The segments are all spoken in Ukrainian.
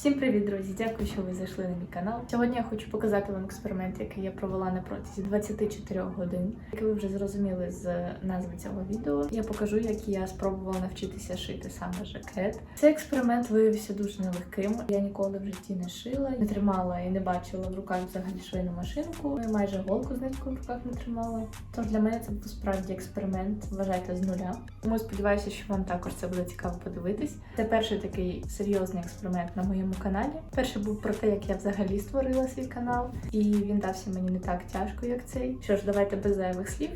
Всім привіт, друзі! Дякую, що ви зайшли на мій канал. Сьогодні я хочу показати вам експеримент, який я провела на протязі 24 годин. Як ви вже зрозуміли з назви цього відео, я покажу, як я спробувала навчитися шити саме жакет. Цей експеримент виявився дуже нелегким. Я ніколи в житті не шила, не тримала і не бачила в руках взагалі швейну машинку. Ну, і майже голку з ниткою в руках не тримала. Тож для мене це був справді експеримент. Вважайте з нуля. Тому сподіваюся, що вам також це буде цікаво подивитись. Це перший такий серйозний експеримент на моєму каналі. Перший був про те, як я взагалі створила свій канал, і він дався мені не так тяжко, як цей. Що ж, давайте без зайвих слів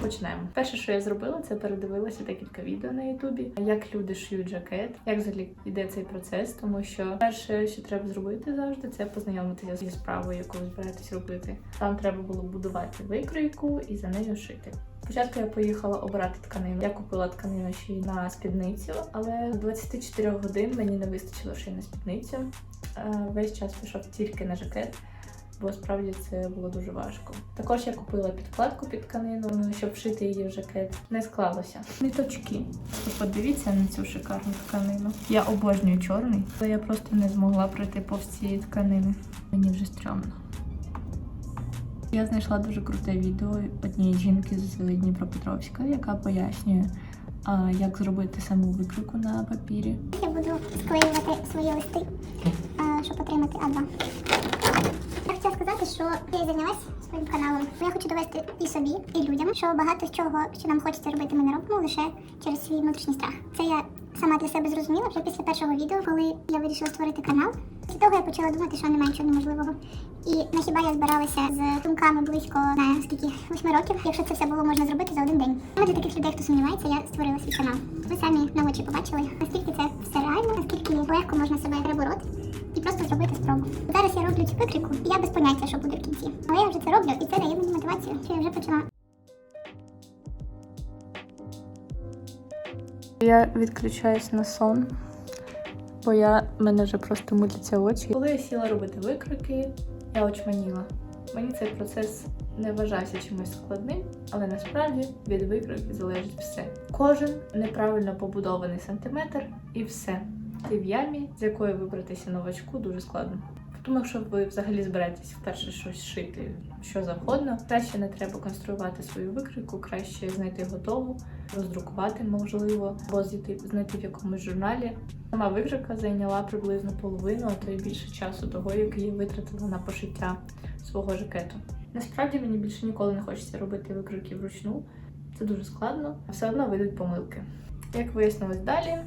почнемо. Перше, що я зробила, це передивилася декілька відео на Ютубі, як люди шиють жакет, як взагалі йде цей процес, тому що перше, що треба зробити завжди, це познайомитися зі справою, яку ви збираєтесь робити. Там треба було будувати викройку і за нею шити. Спочатку я поїхала обирати тканину. Я купила тканину ще й на спідницю, але з 24 годин мені не вистачило ще й на спідницю. Е, Весь час пішов тільки на жакет, бо справді це було дуже важко. Також я купила підкладку під тканину, щоб вшити її в жакет. Не склалося. Ниточки. Подивіться на цю шикарну тканину. Я обожнюю чорний, але я просто не змогла пройти повз цієї тканини. Мені вже стрьомно. Я знайшла дуже круте відео однієї жінки з Дніпропетровська, яка пояснює, а, як зробити саму викрику на папірі. Я буду склеювати свої листи, щоб отримати А2. Я хотіла сказати, що я зайнялась своїм каналом. Я хочу довести і собі, і людям, що багато з чого, що нам хочеться робити, ми не робимо лише через свій внутрішній страх. Це я сама для себе зрозуміла вже після першого відео, коли я вирішила створити канал. Після того я почала думати, що немає нічого неможливого. І на хіба я збиралася з думками близько на скільки восьми років, якщо це все було можна зробити за один день. Саме для таких людей, хто сумнівається, я створила свій канал. Ви самі на очі побачили, наскільки це все реально, наскільки легко можна себе перебороти і просто зробити спробу. Зараз я роблю цю викрику, і я без поняття, що буде в кінці. Але я вже це роблю, і це дає мені мотивацію, що я вже почала. Я відключаюсь на сон, бо я мене вже просто мутяться очі. Коли я сіла робити викрики, я очманіла. Мені цей процес не вважався чимось складним, але насправді від викройки залежить все. Кожен неправильно побудований сантиметр і все. Ти в ямі, з якої вибратися новачку дуже складно. Тому, якщо ви взагалі збираєтесь вперше щось шити, що завгодно, краще не треба конструювати свою викрику, краще знайти готову, роздрукувати можливо, або знайти, в якомусь журналі. Сама викрика зайняла приблизно половину, а то й більше часу того, який я витратила на пошиття свого жакету. Насправді мені більше ніколи не хочеться робити викрики вручну. Це дуже складно, а все одно вийдуть помилки. Як вияснилось далі,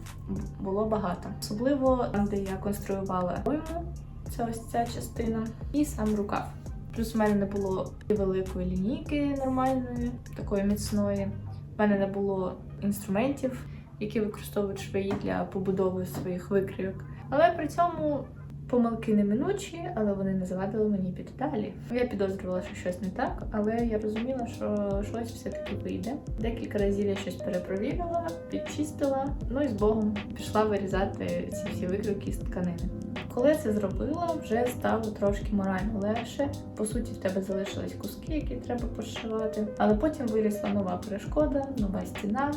було багато. Особливо там, де я конструювала пойму, це ось ця частина, і сам рукав. Плюс в мене не було великої лінійки нормальної, такої міцної. В мене не було інструментів, які використовують швеї для побудови своїх викривок. Але при цьому помилки неминучі, але вони не завадили мені піти далі. Я підозрювала, що щось не так, але я розуміла, що щось все-таки вийде. Декілька разів я щось перепровірила, підчистила, ну і з Богом пішла вирізати ці всі викривки з тканини. Коли я це зробила, вже стало трошки морально легше. По суті, в тебе залишились куски, які треба пошивати. Але потім вирісла нова перешкода, нова стіна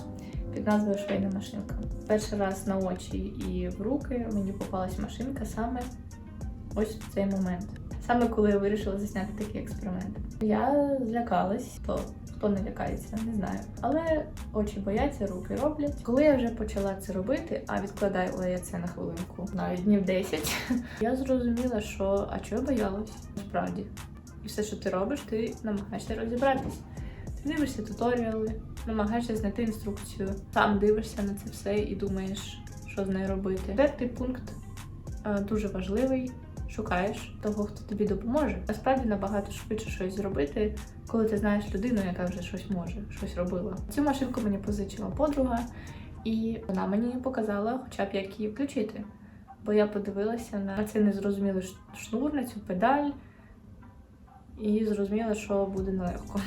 під назвою швейна машинка. Перший раз на очі і в руки мені попалась машинка саме ось в цей момент. Саме коли я вирішила засняти такий експеримент. Я злякалась, то хто не лякається, не знаю. Але очі бояться, руки роблять. Коли я вже почала це робити, а відкладала я це на хвилинку, навіть днів 10, я зрозуміла, що а чого боялась насправді. І все, що ти робиш, ти намагаєшся розібратись. Ти дивишся туторіали, намагаєшся знайти інструкцію, сам дивишся на це все і думаєш, що з нею робити. Четвертий пункт е, дуже важливий. Шукаєш того, хто тобі допоможе. Насправді набагато швидше щось зробити, коли ти знаєш людину, яка вже щось може, щось робила. Цю машинку мені позичила подруга, і вона мені показала, хоча б як її включити. Бо я подивилася на цей незрозумілий шнур, на цю педаль, і зрозуміла, що буде нелегко.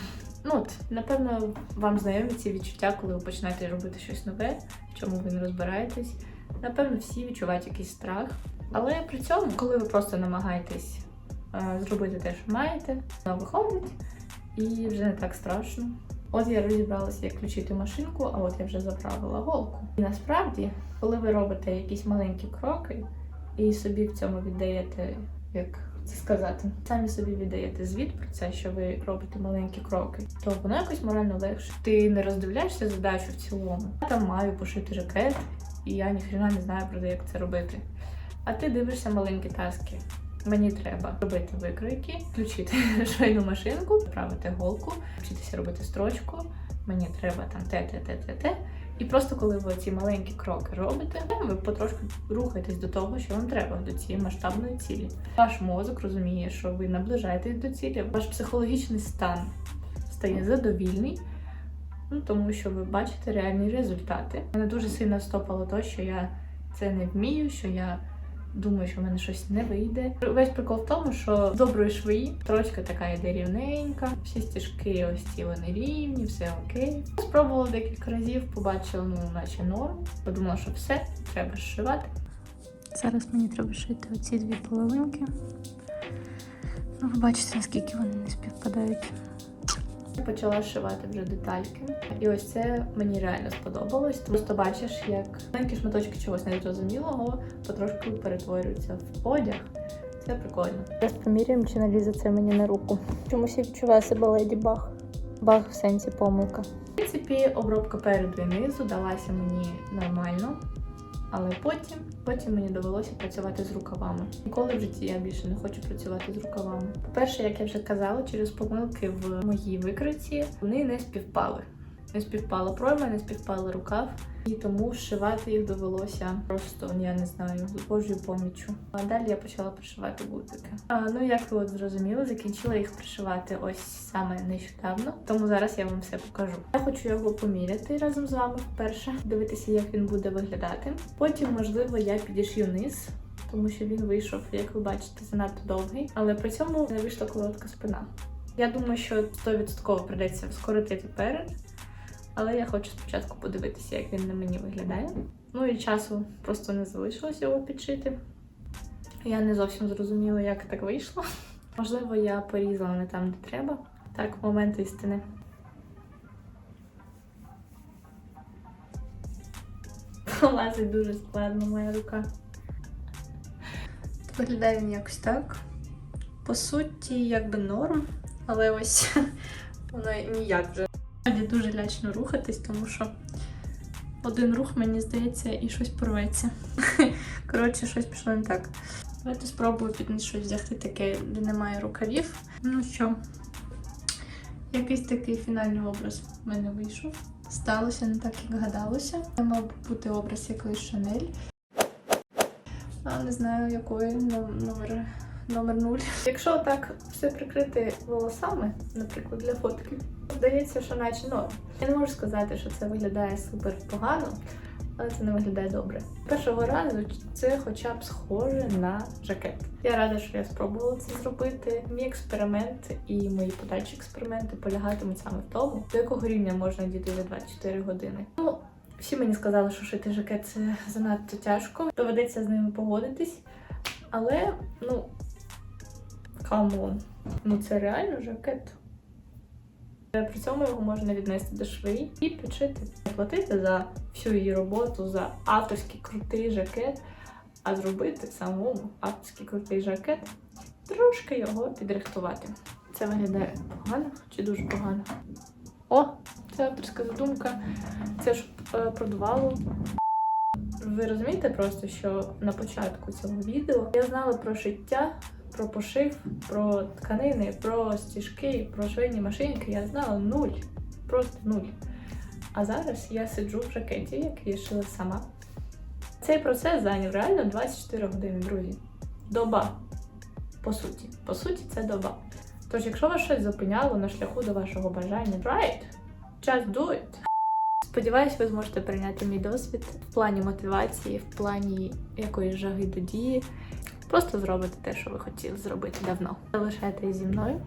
Ну от, напевно, вам знайомі ці відчуття, коли ви починаєте робити щось нове, в чому ви не розбираєтесь. Напевно, всі відчувають якийсь страх. Але при цьому, коли ви просто намагаєтесь е, зробити те, що маєте, воно виходить і вже не так страшно. От я розібралася, як включити машинку, а от я вже заправила голку. І насправді, коли ви робите якісь маленькі кроки, і собі в цьому віддаєте, як це сказати, самі собі віддаєте звіт про це, що ви робите маленькі кроки, то воно якось морально легше. Ти не роздивляєшся задачу в цілому. Я там маю пошити жакет, і я ніхрена не знаю про те, як це робити. А ти дивишся маленькі таски. Мені треба робити викройки, включити швейну машинку, правити голку, вчитися робити строчку. Мені треба там те, те, те, те, те. І просто коли ви ці маленькі кроки робите, ви потрошку рухаєтесь до того, що вам треба, до цієї масштабної цілі. Ваш мозок розуміє, що ви наближаєтесь до цілі, ваш психологічний стан стає задовільний, ну тому що ви бачите реальні результати. Мене дуже сильно стопало то, що я це не вмію, що я думаю, що в мене щось не вийде. Весь прикол в тому, що з доброї швеї строчка така йде рівненька, всі стежки ось ці вони рівні, все окей. Спробувала декілька разів, побачила, ну, наче норм. Подумала, що все, треба зшивати. Зараз мені треба шити оці дві половинки. Ну, ви бачите, наскільки вони не співпадають. Почала шивати вже детальки. І ось це мені реально сподобалось. Просто бачиш, як маленькі шматочки чогось незрозумілого потрошку перетворюються в одяг. Це прикольно. Зараз поміряємо, чи налізе це мені на руку. Чомусь я відчуваю себе леді баг. Баг в сенсі помилка. В принципі, обробка переду і низу далася мені нормально. Але потім, потім мені довелося працювати з рукавами. Ніколи в житті я більше не хочу працювати з рукавами. По-перше, як я вже казала, через помилки в моїй викриті вони не співпали. Не співпала пройма, не співпали рукав, і тому зшивати їх довелося просто, я не знаю, з Божою поміччю. А далі я почала пришивати бутики. А, ну як ви от зрозуміли, закінчила їх пришивати ось саме нещодавно, тому зараз я вам все покажу. Я хочу його поміряти разом з вами вперше, дивитися, як він буде виглядати. Потім, можливо, я підішью низ. Тому що він вийшов, як ви бачите, занадто довгий, але при цьому не вийшла коротка спина. Я думаю, що 100% придеться скоротити перед, але я хочу спочатку подивитися, як він на мені виглядає. Ну і часу просто не залишилось його підшити. Я не зовсім зрозуміла, як так вийшло. Можливо, я порізала не там, де треба. Так, момент істини. Лазить дуже складно моя рука. Виглядає він якось так. По суті, якби норм, але ось воно ніяк вже. Дуже лячно рухатись, тому що один рух, мені здається, і щось порветься. Коротше, щось пішло не так. Давайте спробую під щось взяти таке, де немає рукавів. Ну що, якийсь такий фінальний образ в мене вийшов. Сталося не так, як гадалося. Це мав бути образ якоїсь Шанель. А не знаю, якої номер, номер 0. Якщо так все прикрити волосами, наприклад, для фотки, здається, що наче норм. Я не можу сказати, що це виглядає супер погано, але це не виглядає добре. Першого разу це хоча б схоже на жакет. Я рада, що я спробувала це зробити. Мій експеримент і мої подальші експерименти полягатимуть саме в тому, до якого рівня можна дійти за 24 години. Ну, всі мені сказали, що шити жакет це занадто тяжко. Доведеться з ними погодитись. Але, ну, камон, ну це реально жакет. Е, При цьому його можна віднести до швеї і. Не платити за всю її роботу, за авторський крутий жакет, а зробити самому авторський крутий жакет, трошки його підрихтувати. Це виглядає погано чи дуже погано? О, це авторська задумка. Це ж е, продувало. Ви розумієте просто, що на початку цього відео я знала про шиття, про пошив, про тканини, про стіжки, про швейні машинки. Я знала нуль. Просто нуль. А зараз я сиджу в жакеті, який я шила сама. Цей процес зайняв реально 24 години, друзі. Доба. По суті. По суті, це доба. Тож, якщо вас щось зупиняло на шляху до вашого бажання, it. Just do it. Сподіваюсь, ви зможете прийняти мій досвід в плані мотивації, в плані якоїсь жаги до дії. Просто зробите те, що ви хотіли зробити давно. Залишайтесь зі мною.